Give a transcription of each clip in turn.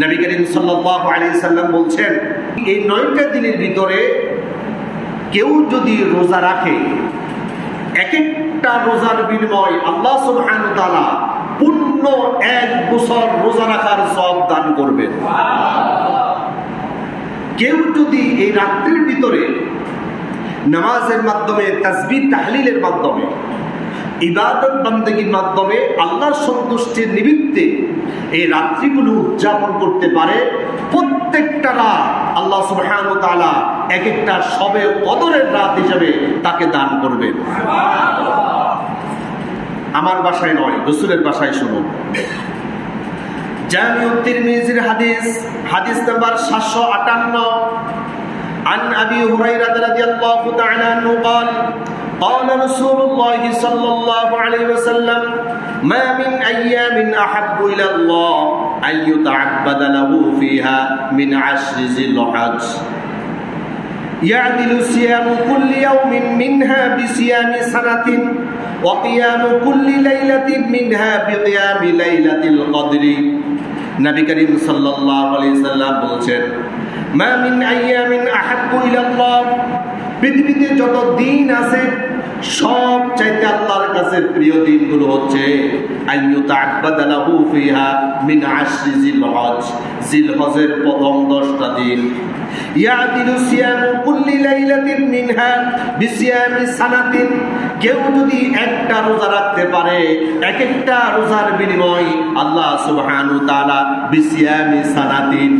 নবী করিম সাল্লাল্লাহু আলাইহি সাল্লাম বলছেন, এই নয়টা দিনের ভিতরে কেউ যদি রোজা রাখে এক একটা রোজার বিনিময় আল্লাহ সুবহানাহু ওয়া তাআলা পূর্ণ এক বছর রোজা রাখার সব দান করবেন। কেউ যদি এই রাত্রির ভিতরে নামাজের মাধ্যমে, তাসবিহ, তাহলিলের মাধ্যমে, ইবাদত বান্দেগীর মাধ্যমে আল্লাহর সন্তুষ্টির নিমিত্তে এই রাত্রিগুলো উদযাপন করতে পারে প্রত্যেকটা রাত আল্লাহ সুবহান তাআলা এক একটা সবে কদরের রাত হিসেবে তাকে দান করবেন আমার বাসায় নয় রসুলের বাসায় শুনুন জামিউত তিরমিজির হাদিস হাদিস নাম্বার 758 عن ابي هريره رضي الله تعالى عنه قال قال رسول الله صلى الله عليه وسلم ما من ايام احب الى الله ان يتعبد له فيها من عشر ذي الحج يعدل صيام كل يوم منها بصيام سنة وقيام كل ليلة منها بقيام ليلة القدر নবী করিম সাল্লাল্লাহু আলাইহি সাল্লাম বলছেন মা মিন আইয়ামিন আহাব্বু ইলাল্লাহ পৃথিবীতে যত দিন আছে, সব চাইতে আল্লাহর কাছে প্রিয় দিনগুলো হচ্ছে আইয়ুতা আকবাদালাহু ফিহা মিন আশরিজিল হজ জিল হজের প্রথম দশটা দিন। ইয়াদিলু সিয়ামু কুল্লি লাইলাতিন মিনহা বিসিয়ামি সানাতিন। কেউ যদি একটা রোজা রাখতে পারে এক একটা রোজার বিনিময় আল্লাহ সুবহানাহু তাআলা বিসিয়ামি সানাতিন।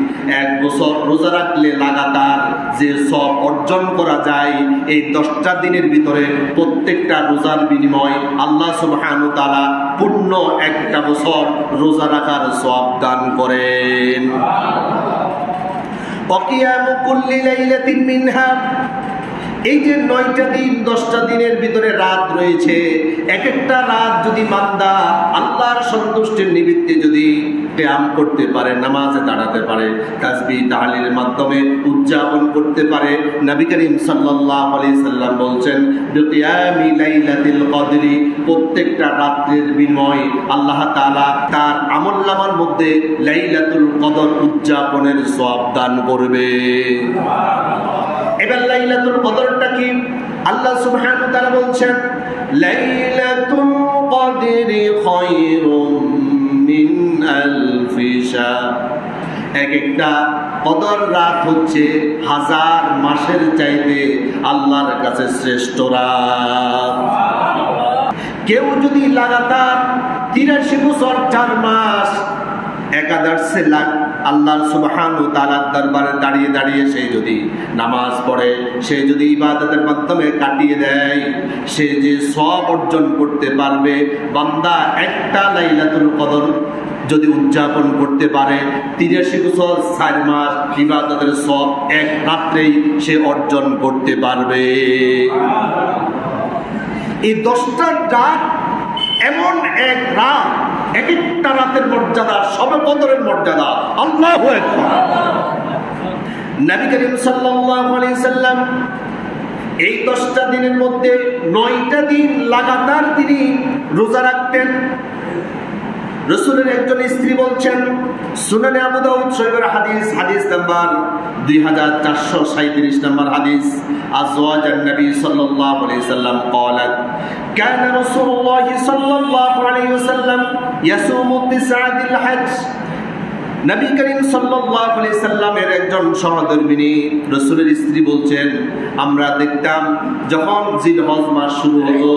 এক বছর রোজা রাখলে লাগাতার যে সব অর্জন করা যায়, এই দশটা দিনের ভিতরে প্রত্যেকটা রোজার বিনিময় আল্লাহ সুবহানাহু তাআলা পূর্ণ একটা বছর রোজা রাখার সব দান করেন। অকিয়াম কুল্লি লাইলাতিন মিনহা। এই যে নয়টা দিন, দশটা দিনের ভিতরে রাত রয়েছে এক একটা রাত যদি মান্দা, আল্লাহর সন্তুষ্টির নিমিত্তে যদি ব্যায়াম করতে পারে, নামাজে দাঁড়াতে পারে তাসবি তাহালির মাধ্যমে উদযাপন করতে পারে, নবী করিম সাল্লাল্লাহু আলাইহি সাল্লাম বলছেন কদরি প্রত্যেকটা রাত্রের বিনিময় আল্লাহ তাআলা তার আমলনামার মধ্যে লাইলাতুল কদর উদযাপনের সব দান করবে। এবার লাইলাতুল কদরটা কি? আল্লাহ সুবহানাহু তাআলা বলছেন, লাইলাতুল কদরি খায়রুম মিন আলফিশা এক একটা কদর রাত হচ্ছে হাজার মাসের চাইতে আল্লাহর কাছে শ্রেষ্ঠ রাত। কেউ যদি লাগাতার তিরাশি বছর, চার মাস, একাদশে লাখ আল্লাহর সুবহান তালার দরবারে দাঁড়িয়ে দাঁড়িয়ে সে যদি নামাজ পড়ে, সে যদি ইবাদতের মাধ্যমে কাটিয়ে দেয়, সে যে সব অর্জন করতে পারবে, বান্দা একটা লাইলাতুল কদর যদি উদযাপন করতে পারে, তিরাশি বছর, চার মাস ইবাদতের সব এক রাত্রেই সে অর্জন করতে পারবে। এই দশটা ডাক এমন এক রাত এক একটা রাতের মর্যাদা, সবে বদরের মর্যাদা। আল্লাহ নবী করিম সাল্লাম এই দশটা দিনের মধ্যে নয়টা দিন লাগাতার তিনি রোজা রাখতেন। রসুলের একজন স্ত্রী বলছেন সুনানে আবু দাউদ শরীফের হাদিস হাদিস নাম্বার দুই হাজার চারশো সাঁত্রিশ নম্বর হাদিস আজওয়াজ নবী সাল্লাল্লাহু আলাইহি সাল্লাম قالت كان رسول الله صلى الله عليه وسلم يصوم تسعة ذي الحج নবী করিম সাল্লাল্লাহু আলাইহি সাল্লামের একজন সহধর্মিনী রসুলের স্ত্রী বলছেন, আমরা দেখতাম যখন জিলহজ মাস শুরু হতো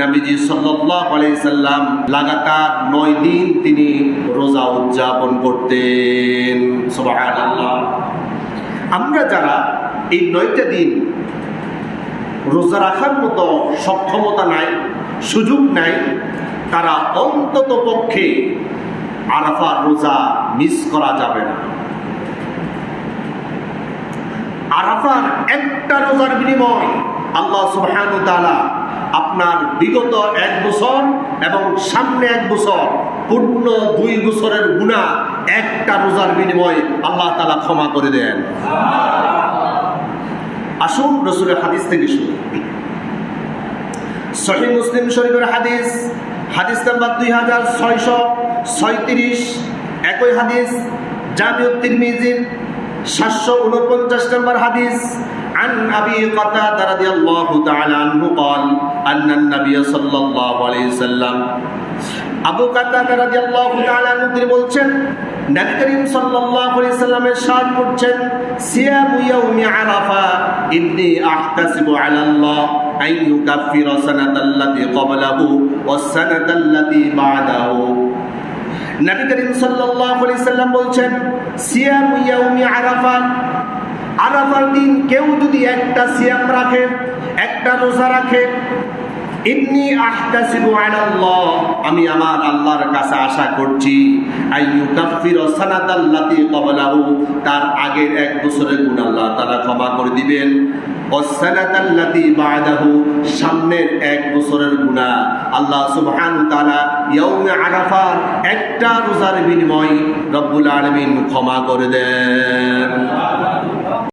নবীজি সাল্লাল্লাহু আলাইহি সাল্লাম লাগাতার নয় দিন তিনি রোজা উদযাপন করতেন। সুবহানাল্লাহ। আমরা যারা এই নয়টা দিন রোজা রাখার মতো সক্ষমতা নাই, সুযোগ নাই, তারা অন্তত পক্ষে আরাফার রোজা মিস করা যাবে না। আরাফার একটা রোজার বিনিময় আল্লাহ সুবহানাহু তাআলা আপনার বিগত এক বছর এবং সামনে এক বছর, পূর্ণ দুই বছরের গুণা একটা রোজার বিনিময় আল্লাহ তালা ক্ষমা করে দেন। আসুন রসুলের হাদিস থেকে শুনি। সহি মুসলিম শরীফের হাদিস হাদিস নাম্বার দুই হাজার ছয়শো ছয়ত্রিশ একই হাদিস জামিউত তিরমিজির সাতশো উনপঞ্চাশ নম্বর হাদিস عن أبي قتادة رضي الله تعالى عنه قال أن النبي صلى الله عليه وسلم আবু কাতাদা রাদিয়াল্লাহু তাআলা আনহু তিনি বলছেন নবী করিম সাল্লাল্লাহু আলাইহি সাল্লামের সাথ করছেন সিয়ামু ইয়াউমি আরাফা ইন্নী আহতাসিবু আলা আল্লাহ আন ইউকাফিরা সানাতাল্লাতী ক্বাবলাহু ওয়াস সানাতাল্লাতী বা'দাহু নবী করিম সাল্লাল্লাহু আলাইহি সাল্লাম বলছেন, সিয়ামু ইয়াউমি আরাফা। আরাফার দিন কেউ যদি একটা সিয়াম রাখে, একটা রোজা রাখে, ইন্নি আহতাসিবু আলাল্লাহ। আমি আমার আল্লাহর কাছে আশা করছি আইয়ুকাফির সানাতাল্লাতি ক্বাবলাহু তার আগের এক বছরের গুনাহ আল্লাহ তাআলা ক্ষমা করে দিবেন। সামনের এক বছরের গুণা আল্লাহ সুবহান তালা ইয়াউমে আরাফার একটা রোজার বিনিময় রব্বুল আলমিন ক্ষমা করে দেন।